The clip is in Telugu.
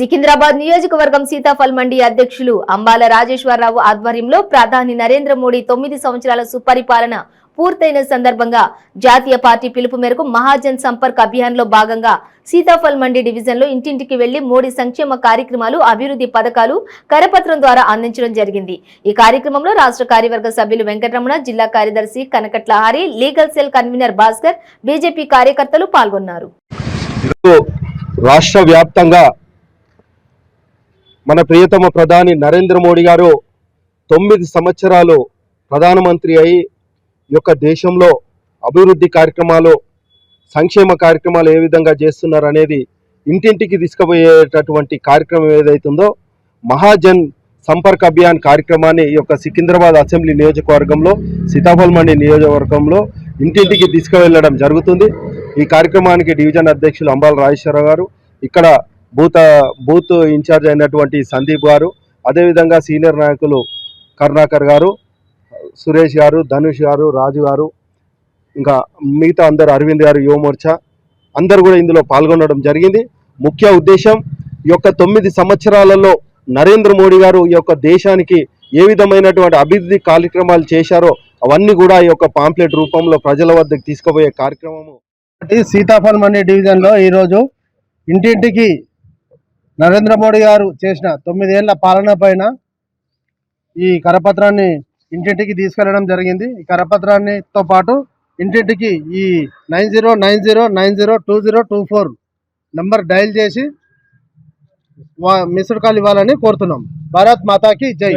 సికింద్రాబాద్ నియోజకవర్గం సీతాఫల్ మండి అధ్యక్షులు అంబాల రాజేశ్వరరావు ఆధ్వర్యంలో ప్రధాని నరేంద్ర మోడీ తొమ్మిది సంవత్సరాల సుపరిపాలన పూర్తయిన సందర్భంగా జాతీయ పార్టీ పిలుపు మేరకు మహాజన్ సంపర్క్ అభియాన్లో భాగంగా సీతాఫల్ మండి డివిజన్లో ఇంటింటికి వెళ్ళి మోడీ సంక్షేమ కార్యక్రమాలు అభివృద్ధి పథకాలు కరపత్రం ద్వారా అందించడం జరిగింది. ఈ కార్యక్రమంలో రాష్ట్ర కార్యవర్గ సభ్యులు వెంకటరమణ జిల్లా కార్యదర్శి Kanakatla Hari legal cell convenor Bhaskar BJP కార్యకర్తలు పాల్గొన్నారు. రాష్ట్ర వ్యాప్తంగా మన ప్రియతమ ప్రధాని నరేంద్ర మోడీ గారు తొమ్మిది సంవత్సరాలు ప్రధానమంత్రి అయి యొక్క దేశంలో అభివృద్ధి కార్యక్రమాలు సంక్షేమ కార్యక్రమాలు ఏ విధంగా చేస్తున్నారు అనేది ఇంటింటికి తీసుకుపోయేటటువంటి కార్యక్రమం ఏదైతుందో మహాజన్ సంపర్క్ అభియాన్ కార్యక్రమాన్ని ఈ యొక్క సికింద్రాబాద్ అసెంబ్లీ నియోజకవర్గంలో సీతాఫల్ మండి నియోజకవర్గంలో ఇంటింటికి తీసుకువెళ్ళడం జరుగుతుంది. ఈ కార్యక్రమానికి డివిజన్ అధ్యక్షులు అంబాల రాజేశ్వరరావు గారు ఇక్కడ బూత్ బూత్ ఇన్ఛార్జ్ అయినటువంటి సందీప్ గారు అదేవిధంగా సీనియర్ నాయకులు కరుణాకర్ గారు సురేష్ గారు ధనుష్ గారు రాజు గారు ఇంకా మిగతా అందరు అరవింద్ గారు యువమోర్చా అందరు కూడా ఇందులో పాల్గొనడం జరిగింది. ముఖ్య ఉద్దేశం ఈ యొక్క తొమ్మిది సంవత్సరాలలో నరేంద్ర మోడీ గారు ఈ యొక్క దేశానికి ఏ విధమైనటువంటి అభివృద్ధి కార్యక్రమాలు చేశారో అవన్నీ కూడా ఈ యొక్క పాంప్లెట్ రూపంలో ప్రజల వద్దకు తీసుకుపోయే కార్యక్రమము. సీతాఫలం అనే డివిజన్లో ఈరోజు ఇంటింటికి నరేంద్ర మోడీ గారు చేసిన తొమ్మిదేళ్ళ పాలన పైన ఈ కరపత్రాన్ని ఇంటింటికి తీసుకెళ్ళడం జరిగింది. ఈ కరపత్రాన్నితో పాటు ఇంటింటికి ఈ nine zero nine zero nine zero two zero two four number dial చేసి వా మిస్డ్ కాల్ ఇవ్వాలని కోరుతున్నాం. భారత్ మాతాకి జై.